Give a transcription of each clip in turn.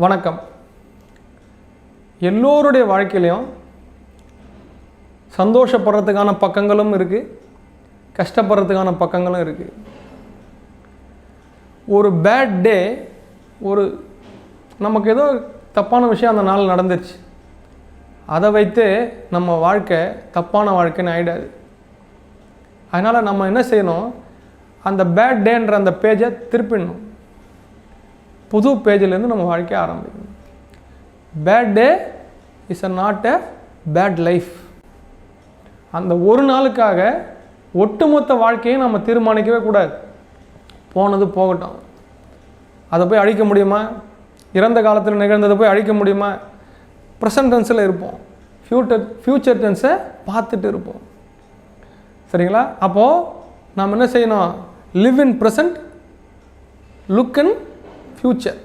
வணக்கம். எல்லோருடைய வாழ்க்கையிலையும் சந்தோஷப்படுறதுக்கான பக்கங்களும் இருக்குது கஷ்டப்படுறதுக்கான பக்கங்களும் இருக்குது ஒரு பேட் டே ஒரு நமக்கு ஏதோ தப்பான விஷயம் அந்த நாள் நடந்துச்சு. அதை வைத்து நம்ம வாழ்க்கை தப்பான வாழ்க்கைன்னு ஆகிடாது அதனால் நம்ம என்ன செய்யணும்? அந்த பேட் டேன்ற அந்த பேஜை திருப்பிடணும். புது பேஜிலேருந்து நம்ம வாழ்க்கையை ஆரம்பிக்கணும். Bad day is a not a bad life அந்த ஒரு நாளுக்காக ஒட்டுமொத்த வாழ்க்கையை நம்ம தீர்மானிக்கவே கூடாது. போனது போகட்டும். அதை போய் அழிக்க முடியுமா? இறந்த காலத்தில் நிகழ்ந்ததை போய் அழிக்க முடியுமா? ப்ரெசன்ட் டென்ஸில் இருப்போம். ஃபியூட்டர் ஃப்யூச்சர் டென்ஸை பார்த்துட்டு இருப்போம். சரிங்களா? அப்போது நாம் என்ன செய்யணும்? Live in present look in future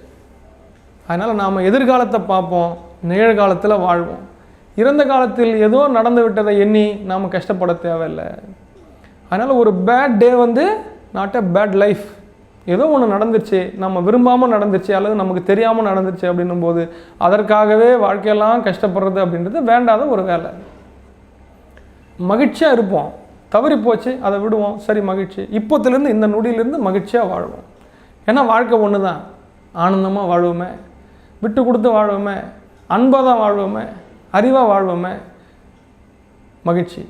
அதனால் நாம் எதிர்காலத்தை பார்ப்போம் நிகழ்காலத்தில் வாழ்வோம். இறந்த காலத்தில் ஏதோ நடந்து விட்டதை எண்ணி நாம் கஷ்டப்பட தேவையில்லை. அதனால் ஒரு பேட் டே வந்து நாட் அ பேட் லைஃப் ஏதோ ஒன்று நடந்துச்சு நம்ம விரும்பாமல் நடந்துச்சு அல்லது நமக்கு தெரியாமல் நடந்துச்சு அப்படின்னும் போது அதற்காகவே வாழ்க்கையெல்லாம் கஷ்டப்படுறது அப்படின்றது வேண்டாத ஒரு வேலை. மகிழ்ச்சியாக இருப்போம். தவறி போச்சு அதை விடுவோம். சரி மகிழ்ச்சி. இப்போத்துலேருந்து இந்த நொடியிலேருந்து மகிழ்ச்சியாக வாழ்வோம். ஏன்னா வாழ்க்கை ஒன்று தான் ஆனந்தமாக வாழ்வோமே விட்டு கொடுத்து வாழ்வோமே அன்பாக தான் வாழ்வோமே அறிவாக வாழ்வோமே. மகிழ்ச்சி.